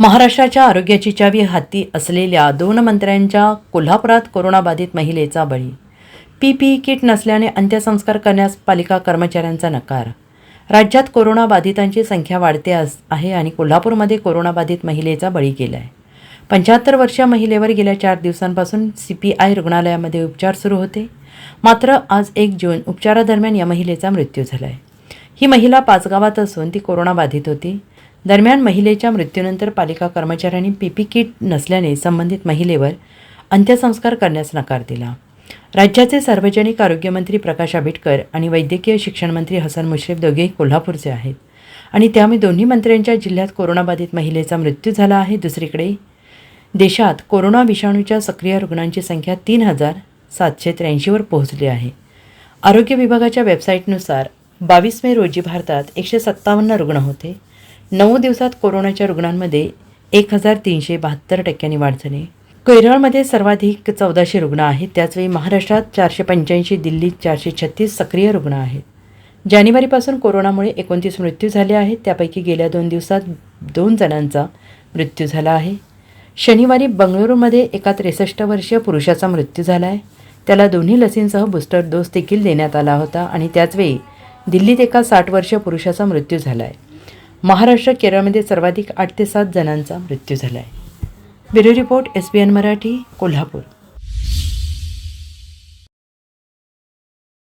महाराष्ट्राच्या आरोग्याची चावी हाती असलेल्या दोन मंत्र्यांच्या कोल्हापुरात कोरोनाबाधित महिलेचा बळी. पी पी किट नसल्याने अंत्यसंस्कार करण्यास पालिका कर्मचाऱ्यांचा नकार. राज्यात कोरोनाबाधितांची संख्या वाढते अस- आहे आणि कोल्हापूरमध्ये कोरोनाबाधित महिलेचा बळी गेला आहे पंच्याहत्तर वर्षीय महिलेवर गेल्या चार दिवसांपासून सी पी आय रुग्णालयामध्ये उपचार सुरू होते. मात्र आज एक जून उपचारादरम्यान या महिलेचा मृत्यू झाला आहे ही महिला पाचगावात असून ती कोरोनाबाधित होती. दरम्यान महिलेच्या मृत्यूनंतर पालिका कर्मचाऱ्यांनी पीपी किट नसल्याने संबंधित महिलेवर अंत्यसंस्कार करण्यास नकार दिला. राज्याचे सार्वजनिक आरोग्यमंत्री प्रकाश आंबेडकर आणि वैद्यकीय शिक्षण मंत्री हसन मुश्रीफ दोघेही कोल्हापूरचे आहेत. आणि त्यामुळे दोन्ही मंत्र्यांच्या जिल्ह्यात कोरोनाबाधित महिलेचा मृत्यू झाला आहे. दुसरीकडे देशात कोरोना विषाणूच्या सक्रिय रुग्णांची संख्या तीन हजार सातशे त्र्याऐंशीवर पोहोचली आहे. आरोग्य विभागाच्या वेबसाईटनुसार बावीस मे रोजी भारतात एकशे सत्तावन्न रुग्ण होते. नऊ दिवसात कोरोनाच्या रुग्णांमध्ये एक हजार तीनशे बहात्तर टक्क्यांनी वाढ झाली. केरळमध्ये सर्वाधिक चौदाशे रुग्ण आहेत. त्याचवेळी महाराष्ट्रात चारशे पंच्याऐंशी दिल्लीत चारशे छत्तीस सक्रिय रुग्ण आहेत. जानेवारीपासून कोरोनामुळे एकोणतीस मृत्यू झाले आहेत. त्यापैकी गेल्या दोन दिवसात दोन जणांचा मृत्यू झाला आहे. शनिवारी बंगळुरूमध्ये एका त्रेसष्ट वर्षीय पुरुषाचा मृत्यू झाला आहे त्याला दोन्ही लसींसह बूस्टर डोस देखील देण्यात आला होता आणि त्याचवेळी दिल्लीत एका साठ वर्षीय पुरुषाचा मृत्यू झाला आहे महाराष्ट्र केरळमध्ये सर्वाधिक आठ ते सात जणांचा मृत्यू झाला आहे bureau report S B N Marathi Kolhapur.